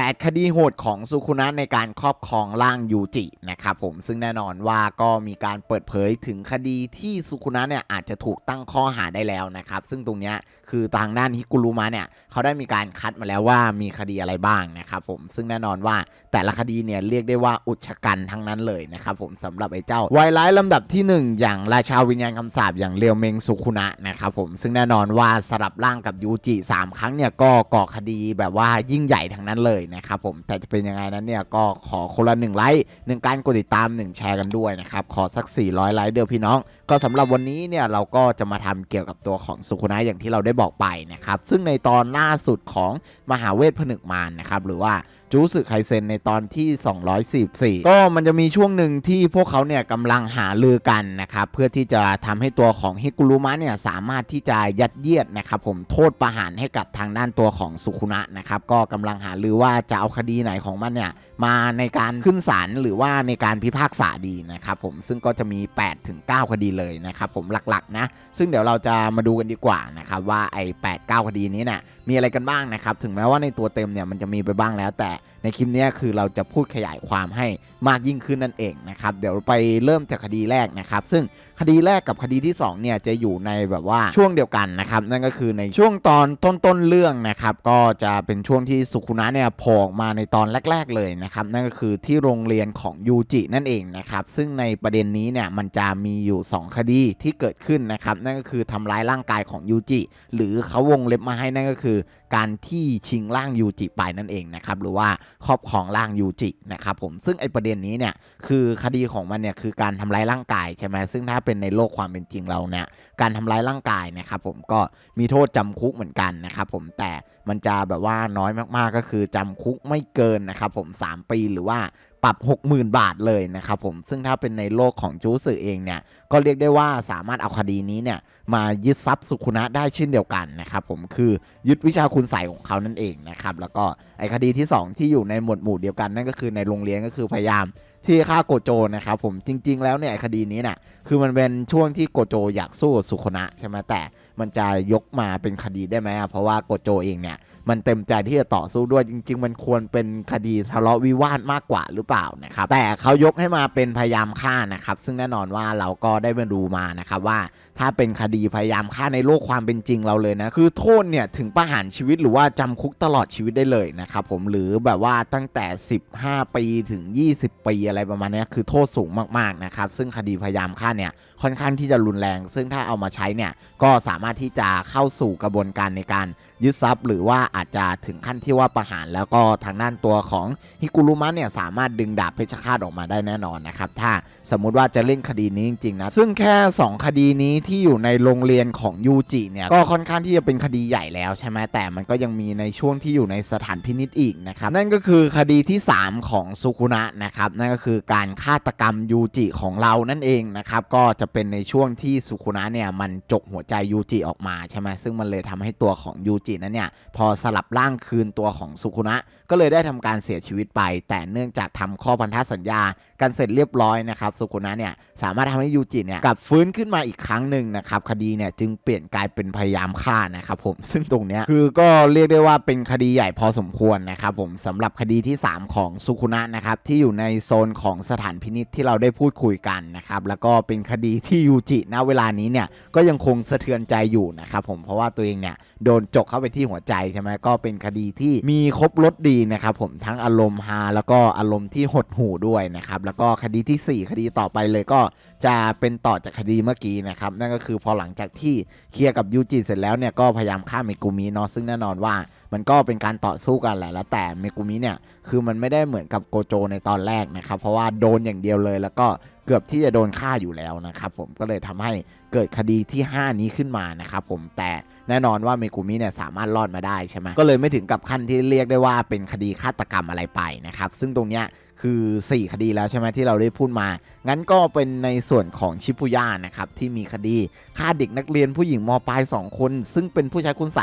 8 คดีโหดของสุคุนะในการครอบครองร่างยูจินะครับผมซึ่งแน่นอนว่าก็มีการเปิดเผยถึงคดีที่สุคุนะเนี่ยอาจจะถูกตั้งข้อหาได้แล้วนะครับ ซึ่งตรงนี้คือทางด้านฮิกุรุมะเนี่ยเขาได้มีการคัดมาแล้วว่ามีคดีอะไรบ้างนะครับผมซึ่งแน่นอนว่าแต่ละคดีเนี่ยเรียกได้ว่าอุจฉกันทั้งนั้นเลยนะครับผมสำหรับไอ้เจ้าไวร้ายลำดับทีหนึ่1 อย่างราชาวิญญาณคำสาปอย่างเรียวเมงสุคุนะนะครับผมซึ่งแน่นอนว่าสลับร่างกับยูจิสามครั้งเนี่ยก็ก่อคดีแบบว่ายิ่งใหญ่ทั้งนั้นเลยนะครับผมแต่จะเป็นยังไงนั้นเนี่ยก็ขอคนละหนึ่งไลค์หนึ่งการกดติดตามหนึ่งแชร์กันด้วยนะครับขอสัก 400 ไลค์เดียวพี่น้อง ก็สำหรับวันนี้เนี่ยเราก็จะมาทำเกี่ยวกับตัวของสุคุนะอย่างที่เราได้บอกไปนะครับซึ่งในตอนล่าสุดของมหาเวทผนึกมารนะครับหรือว่าจูสึไคเซนในตอนที่ 244 ก็มันจะมีช่วงหนึ่งที่พวกเขาเนี่ยกำลังหาลือกันนะครับเพื่อที่จะทำให้ตัวของฮิกุรุมะเนี่ยสามารถที่จะยัดเยียดนะครับผมโทษประหารให้กับทางด้านตัวของสุคุนะนะครับก็กำลังหาลือว่าจะเอาคดีไหนของมันเนี่ยมาในการขึ้นศาลหรือว่าในการพิพากษาดีนะครับผมซึ่งก็จะมี 8 ถึง 9 คดีเลยนะครับผมหลักๆนะซึ่งเดี๋ยวเราจะมาดูกันดีกว่านะครับว่าไอ้8 9คดีนี้เนี่ยมีอะไรกันบ้างนะครับถึงแม้ว่าในตัวเต็มเนี่ยมันจะมีไปบ้างแล้วแต่ในคลิปนี้คือเราจะพูดขยายความให้มากยิ่งขึ้นนั่นเองนะครับเดี๋ยวไปเริ่มจากคดีแรกนะครับ ซึ่ง คดีแรกกับคดีที่2เนี่ยจะอยู่ในแบบว่าช่วงเดียวกันนะครับนั่นก็คือในช่วงตอนต้นต้นเรื่องนะครับก็จะเป็นช่วงที่สุคุนะเนี่ยโผล่ออกมาในตอนแรก ๆ เลยนะครับนั่นก็คือที่โรงเรียนของยูจินั่นเองนะครับซึ่งในประเด็นนี้เนี่ยมันจะมีอยู่ 2 คดีที่เกิดขึ้นนะครับนั่นก็คือทำร้ายร่างกายของยูจิหรือเขาวงเล็บมาให้นั่นก็คือ การที่ชิงร่างยูจิไปนั่นเองนะครับหรือว่าครอบครองร่างยูจินะครับผมซึ่งไอประเด็นนี้เนี่ยคือคดีของมันเนี่ยคือการทำร้ายร่างกายใช่ไหมซึ่งถ้าเป็นในโลกความเป็นจริงเราเนี่ยการทำร้ายร่างกายนะครับผมก็มีโทษจำคุกเหมือนกันนะครับผมแต่มันจะแบบว่าน้อยมากๆก็คือจำคุกไม่เกินนะครับผม 3 ปีหรือว่า ปรับ 60,000 บาทเลยนะครับผมซึ่งถ้าเป็นในโลกของจูสึเองเนี่ยก็เรียกได้ว่าสามารถเอาคดีนี้เนี่ยมายึดทรัพย์สุขุนะได้เช่นเดียวกันนะครับผมคือยึดวิชาคุณใส่ของเขานั่นเองนะครับแล้วก็ไอคดีที่ 2 ที่อยู่ในหมวดหมู่เดียวกันนั่นก็คือในโรงเรียนก็คือพยายามที่ฆ่าโกโจนะครับผมจริง ๆ แล้วเนี่ยคดีนี้เนี่ยคือมันเป็นช่วงที่โกโจอยากสู้สุขนะใช่ไหมแต่มันจะยกมาเป็นคดีได้ไหมเพราะว่าโกโจเองเนี่ยมันเต็มใจที่จะต่อสู้ด้วยจริง ๆ มันควรเป็นคดีทะเลาะวิวาทมากกว่าหรือเปล่านะครับแต่เขายกให้มาเป็นพยายามฆ่านะครับซึ่งแน่นอนว่าเราก็ได้มาดูมานะครับว่าถ้าเป็นคดีพยายามฆ่าในโลกความเป็นจริงเราเลยนะคือโทษเนี่ยถึงประหารชีวิตหรือว่าจำคุกตลอดชีวิตได้เลยนะครับผมหรือแบบว่าตั้งแต่ 15 ปีถึง 20 ปีอะไรประมาณนี้คือโทษสูงมากๆนะครับซึ่งคดีพยายามฆ่าเนี่ยค่อนข้างที่จะรุนแรง ซึ่งถ้าเอามาใช้เนี่ยก็สามารถที่จะเข้าสู่กระบวนการในการ ยึดทรัพย์ หรือว่าอาจจะถึงขั้นที่ว่าประหารแล้วก็ทางด้านตัวของฮิกุรุมะเนี่ยสามารถดึงดาบเพชฌฆาตออกมาได้แน่นอนนะครับถ้าสมมุติว่าจะเล่นคดีนี้จริงๆนะซึ่งแค่ 2 คดีนี้ที่อยู่ในโรงเรียนของยูจิเนี่ยก็ค่อนข้างที่จะเป็นคดีใหญ่แล้วใช่ไหมแต่มันก็ยังมีในช่วงที่อยู่ในสถานพินิจอีกนะครับนั่นก็คือคดีที่ 3 ของสุคุนะนะครับนั่นก็คือการฆาตกรรมยูจิของเรานั่นเองนะครับก็จะเป็นในช่วงที่สุคุนะเนี่ยมันจกหัวใจยูจิออกมาใช่ไหมซึ่งมันเลยทำให้ตัวของยูจินั้นเนี่ยพอสลับร่างคืนตัวของสุคุนะ ก็เลยได้ทำการเสียชีวิตไป แต่เนื่องจากทำข้อพันธสัญญากันเสร็จเรียบร้อยนะครับสุคุนะเนี่ยสามารถทำให้ยูจิเนี่ยกลับฟื้นขึ้นมาอีกครั้งหนึ่งนะครับคดีเนี่ยจึงเปลี่ยนกลายเป็นพยายามฆ่านะครับผมซึ่งตรงเนี้ยคือก็เรียกได้ว่าเป็นคดีใหญ่พอสมควรนะครับผมสำหรับคดีที่ 3 ของสุคุนะนะครับที่อยู่ในโซนของสถานพินิษที่เราได้พูดคุยกันนะครับแล้วก็เป็นคดีที่ยูจิณเวลานี้เนี่ยก็ยังคงสะเทือนใจอยู่นะครับผมเพราะว่าตัวเองเนี่ยโดนจกเข้าไปที่หัวใจใช่ไหมก็เป็นคดีที่มีครบรถดีนะครับผมทั้งอารมณ์ฮาแล้วก็อารมณ์ที่หดหู่ด้วยนะครับแล้วก็คดีทีสี่ 4 คดีต่อไปเลยก็จะเป็นต่อจากคดีเมื่อกี้นะครับนั่นก็คือพอหลังจากที่เคลียร์กับยูจิเสร็จแล้วเนี่ยก็พยายามฆ่าเมกุมิเนาะซึ่งแน่นอนว่ามันก็เป็นการต่อสู้กันแหละแล้วแต่เมกุมิเนี่ยคือมันไม่ได้เหมือนกับโกโจในตอนแรกนะครับเพราะว่าโดนอย่างเดียวเลย แล้วก็เกือบที่จะโดนฆ่าอยู่แล้วนะครับผมก็เลยทำให้ เกิดคดีที่ 5 นี้ขึ้นมานะครับผมแต่แน่นอนว่าเมกุมิเนี่ยสามารถรอดมาได้ใช่ไหมก็เลยไม่ถึงกับขั้นที่เรียกได้ว่าเป็นคดีฆาตกรรมอะไรไปนะครับซึ่งตรงเนี้ยคือ 4 คดีแล้วใช่ไหมที่เราได้พูดมา งั้นก็เป็นในส่วนของชิปุย่านะครับที่มีคดีฆ่าเด็กนักเรียนผู้หญิงมปลาย 2 คน ซึ่งเป็นผู้ชายคุณใส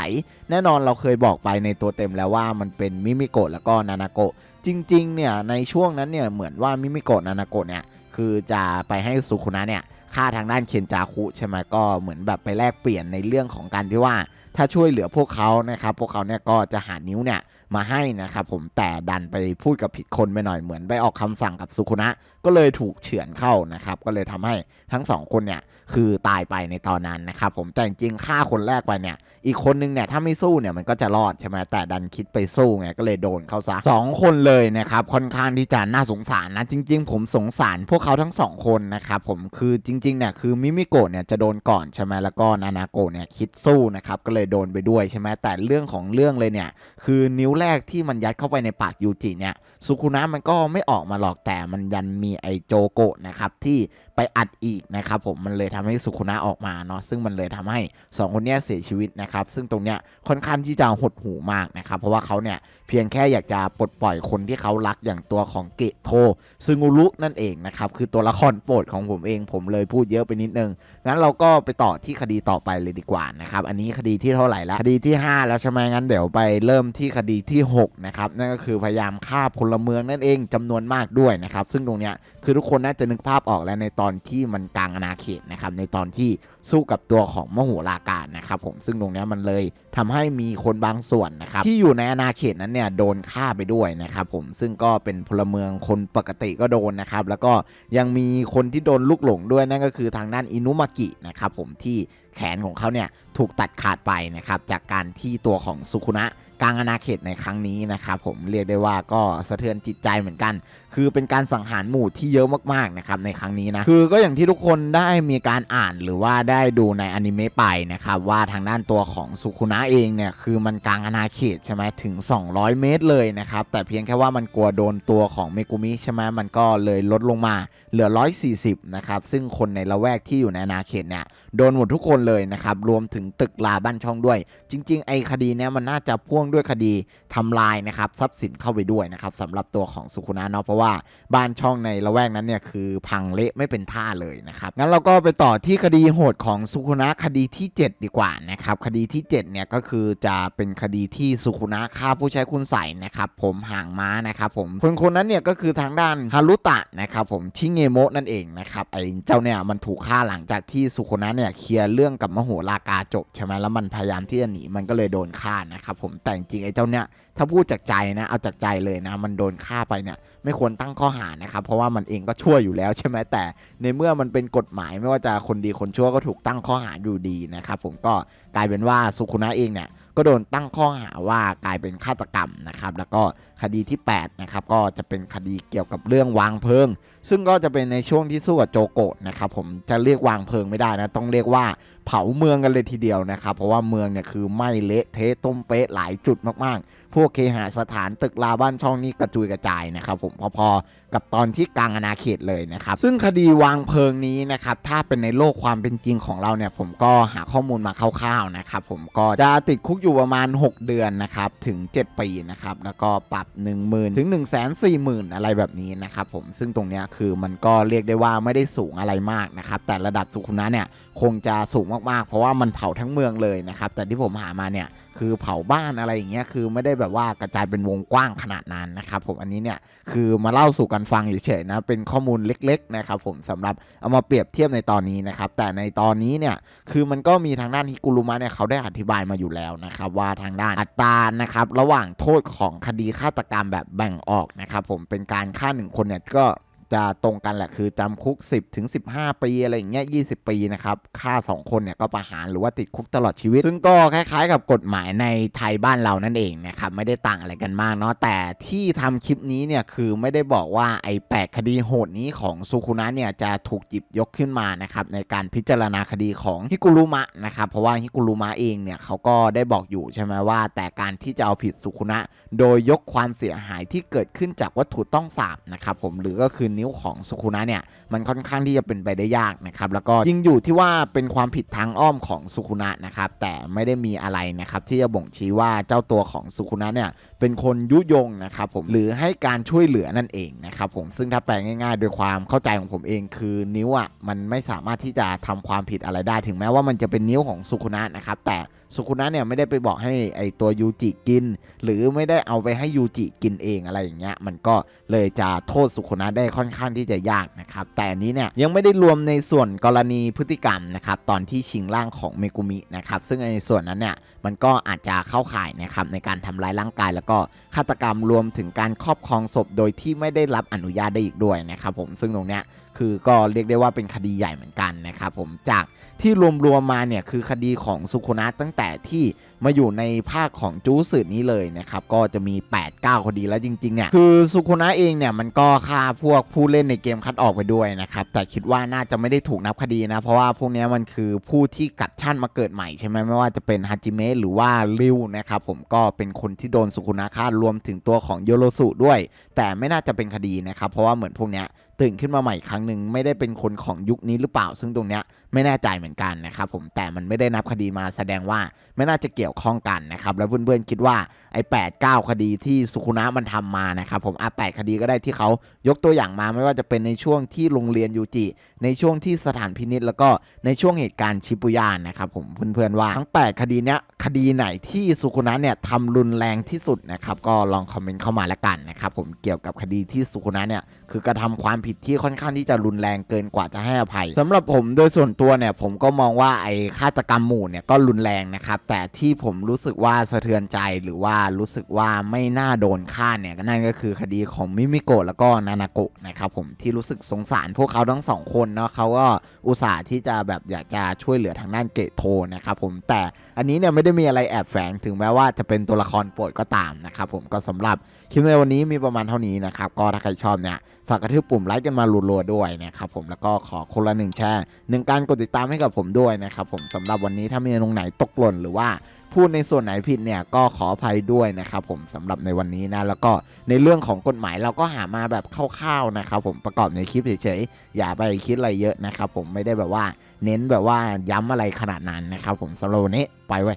แน่นอนเราเคยบอกไปในตัวเต็มแล้วว่ามันเป็นมิมิโกะแล้วก็นานาโกะจริงๆเนี่ยในช่วงนั้นเนี่ยเหมือนว่ามิมิโกะนานาโกะเนี่ย คือจะไปให้สุคุนะเนี่ยฆ่าทางด้านเคนจาคุใช่ไหมก็เหมือนแบบไปแลกเปลี่ยนในเรื่องของการที่ว่า ถ้าช่วยเหลือพวกเขานะครับพวกเขาเนี่ยก็จะหานิ้วเนี่ย มาให้นะครับผมแต่ดันไปพูดกับผิดคนไปหน่อยเหมือนไปออกคำสั่งกับสุคุนะ ก็เลยถูกเฉือนเข้านะครับ ก็เลยทำให้ทั้งสองคนเนี่ยคือตายไปในตอนนั้นนะครับผมแต่จริงๆฆ่าคนแรกไปเนี่ย อีกคนนึงเนี่ยถ้าไม่สู้เนี่ยมันก็จะรอดใช่ไหมแต่ดันคิดไปสู้ไงก็เลยโดนเข้าซะสองคนเลยนะครับค่อนข้างที่จะน่าสงสารนะจริง ๆ ผมสงสารพวกเขาทั้งสองคนนะครับผมคือจริงๆเนี่ยคือมิมิโกะเนี่ยจะโดนก่อนใช่ไหมแล้วก็นานาโกะเนี่ยคิดสู้นะครับก็เลยโดนไปด้วยใช่ไหมแต่เรื่องของเรื่องเลยเนี่ยคือนิ้วแรกที่มันยัดเข้าไปในปากยูจิเนี่ย สุคุนะมันก็ไม่ออกมาหรอกแต่มันยันมีไอโจโกะนะครับที่ ไปอัดอีกนะครับผมมันเลยทำให้สุคุนะออกมาเนาะซึ่งมันเลยทำให้ 2 คนนี้เสียชีวิตนะครับซึ่งตรงเนี้ยค่อนข้างที่จะหดหูมากนะครับเพราะว่าเขาเนี่ยเพียงแค่อยากจะปลดปล่อยคนที่เขารักอย่างตัวของเกะโทซึงุรุนั่นเองนะครับคือตัวละครโปรดของผมเองผมเลยพูดเยอะไปนิดนึงงั้นเราก็ไปต่อที่คดีต่อไปเลยดีกว่านะครับอันนี้คดีที่เท่าไหร่แล้วคดีที่ 5 แล้วใช่ไหมงั้นเดี๋ยวไปเริ่มที่คดีที่6นะครับนั่นก็คือพยายามฆ่าพลเมืองนั่นเองจำนวนมากด้วยนะครับซึ่งตรงเนี้ยคือทุกคนน่าจะนึกภาพออกแล้วในตอนที่มันกลางอาณาเขตนะครับในตอนที่สู้กับตัวของมโหราการนะครับผมซึ่งตรงนี้มันเลยทำให้มีคนบางส่วนนะครับที่อยู่ในอาณาเขตนั้นเนี่ยโดนฆ่าไปด้วยนะครับผมซึ่งก็เป็นพลเมืองคนปกติก็โดนนะครับแล้วก็ยังมีคนที่โดนลูกหลงด้วยนั่นก็คือทางด้านอินุมากินะครับผมที่แขนของเขาเนี่ยถูกตัดขาดไปนะครับจากการที่ตัวของสุคุนะ กลางอาณาเขตในครั้งนี้นะครับผมเรียกได้ว่าก็สะเทือนจิตใจเหมือนกัน คือเป็นการสังหารหมู่ที่เยอะมากๆนะครับในครั้งนี้นะคือก็อย่างที่ทุกคนได้มีการอ่านหรือว่าได้ดูในอนิเมะไปนะครับว่าทางด้านตัวของสุคุนะเองเนี่ยคือมันกลางอาณาเขตใช่ไหมถึง 200 เมตรเลยนะครับแต่เพียงแค่ว่ามันกลัวโดนตัวของเมกุมิใช่ไหมมันก็เลยลดลงมาเหลือ 140 นะครับซึ่งคนในละแวกที่อยู่ในอาณาเขตเนี่ยโดนหมดทุกคนเลยนะครับรวมถึงตึกลาบ้านช่องด้วย จริง ๆ ไอ้คดีเนี้ยมันน่าจะพ่วงด้วยคดีทำลายนะครับทรัพย์สินเข้าไปด้วยนะครับสำหรับตัวของสุคุนะเนาะเพราะว่าบ้านช่องในละแวกนั้นเนี่ยคือพังเละไม่เป็นท่าเลยนะครับงั้นเราก็ไปต่อที่คดีโหดของสุคุนะคดีที่ 7 ดีกว่านะครับคดีที่7เนี่ยก็คือจะเป็นคดีที่สุคุนะฆ่าผู้ใช้คุณใส่นะครับผมห่างม้านะครับผมคนคนนั้นเนี่ยก็คือทางด้านฮารุตะนะครับผมชิเงโมะนั่นเองนะครับไอ้เจ้าเนี่ยมันถูกฆ่าหลังจากที่สุคุนะเนี่ยเคลียร์เรื่องกับมโหรากาจบใช่ไหมแล้วมันพยายามที่จะหนีมันก็เลยโดนฆ่านะครับผมแต่จจริงไอ้เจ้าเนี่ยถ้าพูดจากใจนะเอาจากใจเลยนะ มันโดนฆ่าไปเนี่ยไม่ควรตั้งข้อหานะครับเพราะว่ามันเองก็ชั่วอยู่แล้วใช่ไหมแต่ ในเมื่อมันเป็นกฎหมายไม่ว่าจะคนดีคนชั่วก็ถูกตั้งข้อหาอยู่ดีนะครับผมก็กลายเป็นว่าสุคุนะเองเนี่ยก็โดนตั้งข้อหาว่ากลายเป็นฆาตกรรมนะครับแล้วก็คดีที่8นะครับก็จะเป็นคดีเกี่ยวกับเรื่องวางเพลิงซึ่งก็จะเป็นในช่วงที่สู้กับโจโกะนะครับผมจะเรียกวางเพลิงไม่ได้นะ ต้องเรียกว่าเผาเมืองกันเลยทีเดียวนะครับ เพราะว่าเมืองเนี่ยคือไหม้เละเทะต้มเป๊ะหลายจุดมากๆ พวกเคหสถานตึกลาบ้านช่องนี้กระจุยกระจายนะครับผมพอๆกับตอนที่กลางอาณาเขตเลยนะครับ ซึ่งคดีวางเพลิงนี้นะครับถ้าเป็นในโลกความเป็นจริงของเราเนี่ยผมก็หาข้อมูลมาคร่าวๆนะครับผมก็จะติดคุกอยู่ประมาณ 6 เดือนนะครับถึง 7 ปีนะครับแล้วก็ปรับ 1 0,000 ถึง 1 4 0 0 0 0 อะไรแบบนี้นะครับผมซึ่งตรงเนี้ยคือมันก็เรียกได้ว่าไม่ได้สูงอะไรมากนะครับแต่ระดับสุขุนะเนี่ยคงจะสูงมากๆ เพราะว่ามันเผาทั้งเมืองเลยนะครับแต่ที่ผมหามาเนี่ยคือเผาบ้านอะไรอย่างเงี้ยคือไม่ได้แบบว่ากระจายเป็นวงกว้างขนาดนั้นนะครับผมอันนี้เนี่ยคือมาเล่าสู่กันฟังเฉยๆนะเป็นข้อมูลเล็กๆนะครับผมสำหรับเอามาเปรียบเทียบในตอนนี้นะครับแต่ในตอนนี้เนี่ยคือมันก็มีทางด้านฮิกุรุมะเนี่ยเขาได้อธิบายมาอยู่แล้วนะครับว่าทางด้านอัตรานะครับระหว่างโทษของคดีฆาตกรรมแบบแบ่งออกนะครับผมเป็นการฆ่าหนึ่งคนเนี่ยก็ จะตรงกันแหละ คือจำคุก 10ถึง15 ปีอะไรอย่างเงี้ย20 ปีนะครับฆ่า 2 คนเนี่ยก็ประหารหรือว่าติดคุกตลอดชีวิต ซึ่งก็คล้ายๆ กับกฎหมายในไทยบ้านเรานั่นเองนะครับไม่ได้ต่างอะไรกันมากเนาะแต่ที่ทำคลิปนี้เนี่ยคือไม่ได้บอกว่าไอ้แปดคดีโหดนี้ของสุคุนะเนี่ยจะถูกหยิบยกขึ้นมานะครับในการพิจารณาคดีของฮิกุรุมะนะครับเพราะว่าฮิกุรุมะเองเนี่ยเขาก็ได้บอกอยู่ใช่ไหมว่า แต่การที่จะเอาผิดสุคุนะโดยยกความเสียหายที่เกิดขึ้นจากวัตถุต้องสาบนะครับผมหรือก็คือนิ้วของสุคุนะเนี่ยมันค่อนข้างที่จะเป็นไปได้ยากนะครับแล้วก็ยิ่งอยู่ที่ว่าเป็นความผิดทางอ้อมของสุคุนะนะครับแต่ไม่ได้มีอะไรนะครับที่จะบ่งชี้ว่าเจ้าตัวของสุคุนะเนี่ยเป็นคนยุยงนะครับผมหรือให้การช่วยเหลือนั่นเองนะครับผมซึ่งถ้าแปลง่ายๆ โดยความเข้าใจของผมเองคือนิ้วอะมันไม่สามารถที่จะทำความผิดอะไรได้ถึงแม้ว่ามันจะเป็นนิ้วของสุคุนะนะครับแต่ สุคุนะเนี่ยไม่ได้ไปบอกให้ไอตัวยูจิกิน หรือไม่ได้เอาไปให้ยูจิกินเองอะไรอย่างเงี้ยมันก็เลยจะโทษสุคุนะได้ค่อนข้างที่จะยากนะครับแต่อันนี้เนี่ยยังไม่ได้รวมในส่วนกรณีพฤติกรรมนะครับตอนที่ชิงร่างของเมกุมินะครับซึ่งในส่วนนั้นเนี่ยมันก็อาจจะเข้าข่ายนะครับในการทำร้ายร่างกายแล้วก็ฆาตกรรมรวมถึงการครอบครองศพโดยที่ไม่ได้รับอนุญาตได้อีกด้วยนะครับผมซึ่งตรงเนี้ยคือก็เรียกได้ว่าเป็นคดีใหญ่เหมือนกันนะครับผมจากที่รวมๆมาเนี่ยคือคดีของสุคุนะตั้งแต่ที่ มาอยู่ในภาคของจูสืบนี้เลยนะครับก็จะมี 8-9 คดีแล้วจริงๆเนี่ยคือสุคุนะเองเนี่ยมันก็ฆ่าพวกผู้เล่นในเกมคัดออกไปด้วยนะครับแต่คิดว่าน่าจะไม่ได้ถูกนับคดีนะ เพราะว่าพวกนี้มันคือผู้ที่กลับชั่นมาเกิดใหม่ใช่ไหมไม่ว่าจะเป็นฮาจิเมะหรือว่าริวนะครับผมก็เป็นคนที่โดนสุคุนะฆ่ารวมถึงตัวของโยโรสุด้วย แต่ไม่น่าจะเป็นคดีนะครับเพราะว่าเหมือนพวกนี้ตื่นขึ้นมาใหม่ครั้งหนึ่งไม่ได้เป็นคนของยุคนี้หรือเปล่า ซึ่งตรงเนี้ยไม่แน่ใจเหมือนกันนะครับผมแต่มันไม่ได้นับคดีมาแสดงว่าไม่น่าจะเกี่ยวข้องกันนะครับ แล้วเพื่อนๆคิดว่าไอ้แปดเก้าคดีที่สุคุนะมันทำมานะครับผมอะแปดคดีก็ได้ที่เขายกตัวอย่างมาไม่ว่าจะเป็นในช่วงที่โรงเรียนยูจิในช่วงที่สถานพินิษแล้วก็ในช่วงเหตุการณ์ชิปุย่านะครับผมเพื่อนๆว่าทั้ง 8 คดีเนี้ยคดีไหนที่สุคุนะเนี่ยทำรุนแรงที่สุดนะครับก็ลองคอมเมนต์เข้ามาแล้วกันนะครับผมเกี่ยวกับคดีที่สุคุนะเนี่ยคือกระทำความผิดที่ค่อนข้างที่จะรุนแรงเกินกว่าจะให้อภัยสำหรับผมโดยส่วนตัวเนี่ยผมก็มองว่าไอ้ฆาตกรรมหมู่เนี่ยก็รุนแรงนะครับแต่ที่ผมรู้สึกว่าสะเทือนใจหรือว่ารู้สึกว่าไม่น่าโดนฆ่าเนี่ยก็นั่นก็คือคดีของมิมิโกะแล้วก็นานาโกะนะครับผมที่รู้สึกสงสารพวกเขาทั้งสองคนเนาะเขาก็อุตส่าห์ที่จะแบบอยากจะช่วยเหลือทางด้านเกตโทนะครับผมแต่อันนี้เนี่ยไม่ได้มีอะไรแอบแฝงถึงแม้ว่าจะเป็นตัวละครโปรดก็ตามนะครับผมก็สำหรับคลิปในวันนี้มีประมาณเท่านี้นะครับก็ถ้าใครชอบเนี่ยฝากกระทืบปุ่มไลค์กันมารัวๆด้วยนะครับผมแล้วก็ขอคนละหนึ่งแชร์หนึ่งการกดติดตามให้กับผมด้วยนะครับผมสำหรับวันนี้ถ้ามีตรงไหนตกหล่นหรือว่า พูดในส่วนไหนผิดเนี่ยก็ขออภัยด้วยนะครับผมสำหรับในวันนี้นะแล้วก็ในเรื่องของกฎหมายเราก็หามาแบบคร่าวๆนะครับผมประกอบในคลิปเฉยๆอย่าไปคิดอะไรเยอะนะครับผมไม่ได้แบบว่าเน้นแบบว่าย้ำอะไรขนาดนั้นนะครับผมสำหรับวันนี้ไปไว้